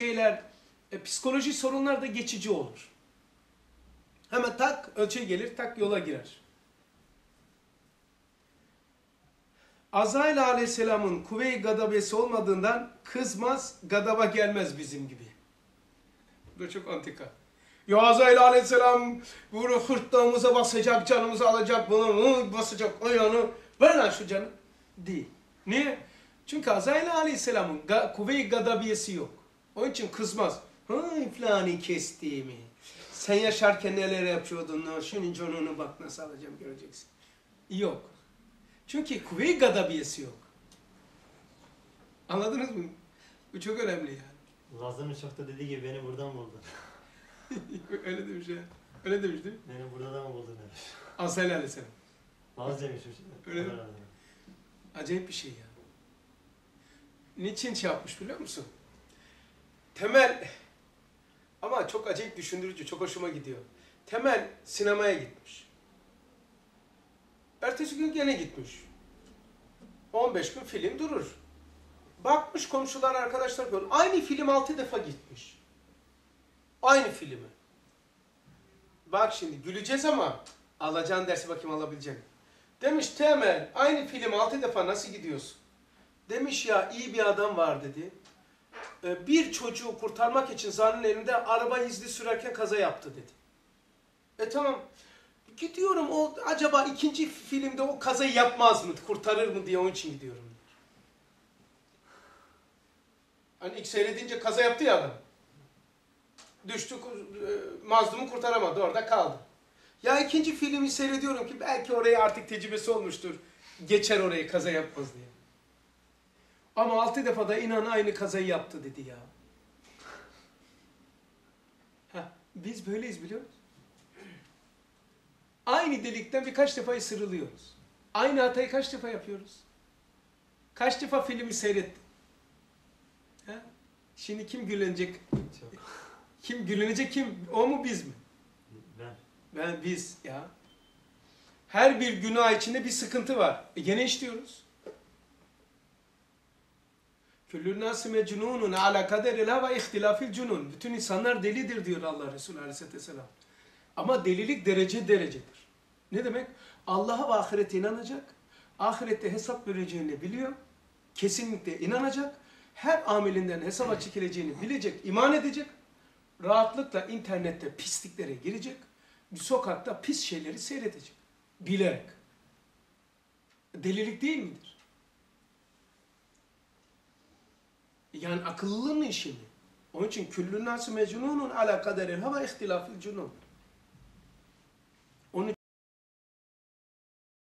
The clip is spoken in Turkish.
şeyler, e, psikoloji sorunlar da geçici olur. Hemen tak ölçü gelir, tak yola girer. Azrail aleyhisselamın kuvve-i gadabesi olmadığından kızmaz, gadaba gelmez bizim gibi. Bu da çok antika. Ya Azrail aleyhisselam bunu hırtlağımıza basacak, canımızı alacak, bunu basacak, ayağını, ver lan şu canı. Değil. Niye? Çünkü Azrail aleyhisselamın kuvve-i gadabiyesi yok. Onun için kızmaz. Hay flani kestiğimi. Sen yaşarken neler yapıyordun, şunun canını bak nasıl alacağım göreceksin. Yok. Çünkü kuvve-i gadabiyesi yok. Anladınız mı? Bu çok önemli yani. Lazım Uçak'ta dediği gibi beni buradan buldun. Öyle demiş ya. Öyle demiş değil mi? Beni buradan buldun demiş. Azrail aleyhisselam. Laz demişim. Öyle mi? Acayip bir şey ya. Niçin şey yapmış biliyor musun? Temel ama çok acayip düşündürücü, çok hoşuma gidiyor. Temel sinemaya gitmiş. Ertesi gün gene gitmiş. 15 gün film durur. Bakmış komşular, arkadaşlar gör. Aynı film 6 defa gitmiş. Aynı filmi. Bak şimdi güleceğiz ama alacağın dersi bakayım alabileceğim. Demiş Temel aynı film 6 defa nasıl gidiyorsun? Demiş ya iyi bir adam var dedi. Ee, Bir çocuğu kurtarmak için zanın elinde araba hızlı sürerken kaza yaptı dedi. E tamam. Gidiyorum o acaba ikinci filmde o kazayı yapmaz mı, kurtarır mı diye onun için gidiyorum. diyor. Hani ilk seyredince kaza yaptı ya adam. Düştü, e, mazlumu kurtaramadı, orada kaldı. Ya ikinci filmi seyrediyorum ki belki oraya artık tecrübesi olmuştur. Geçer orayı kaza yapmaz diye. Ama altı defa da inan aynı kazayı yaptı dedi ya. Heh, biz böyleyiz biliyor musun? Aynı delikten birkaç defa ısırılıyoruz. Aynı hatayı kaç defa yapıyoruz? Kaç defa filmi seyrettin? Ha? Şimdi kim gülünecek? Çok. Kim gülünecek kim? O mu biz mi? Ben. Ben biz ya. Her bir günah içinde bir sıkıntı var. E gene işliyoruz. Küllü nâsı mecnûnun ala kaderil hava ihtilafil cunun. Bütün insanlar delidir diyor Allah Resulü Aleyhisselatü Vesselam. Ama delilik derece derecedir. Ne demek? Allah'a ve ahirete inanacak. Ahirette hesap vereceğini biliyor. Kesinlikle inanacak. Her amelinden hesaba çekileceğini bilecek, iman edecek. Rahatlıkla internette pisliklere girecek. Sokakta pis şeyleri seyredecek. Bilerek. Delilik değil midir? Yani akıllının işi mi? Onun için küllü nâsü mecnûnun ala kaderil hava ihtilafil cunun.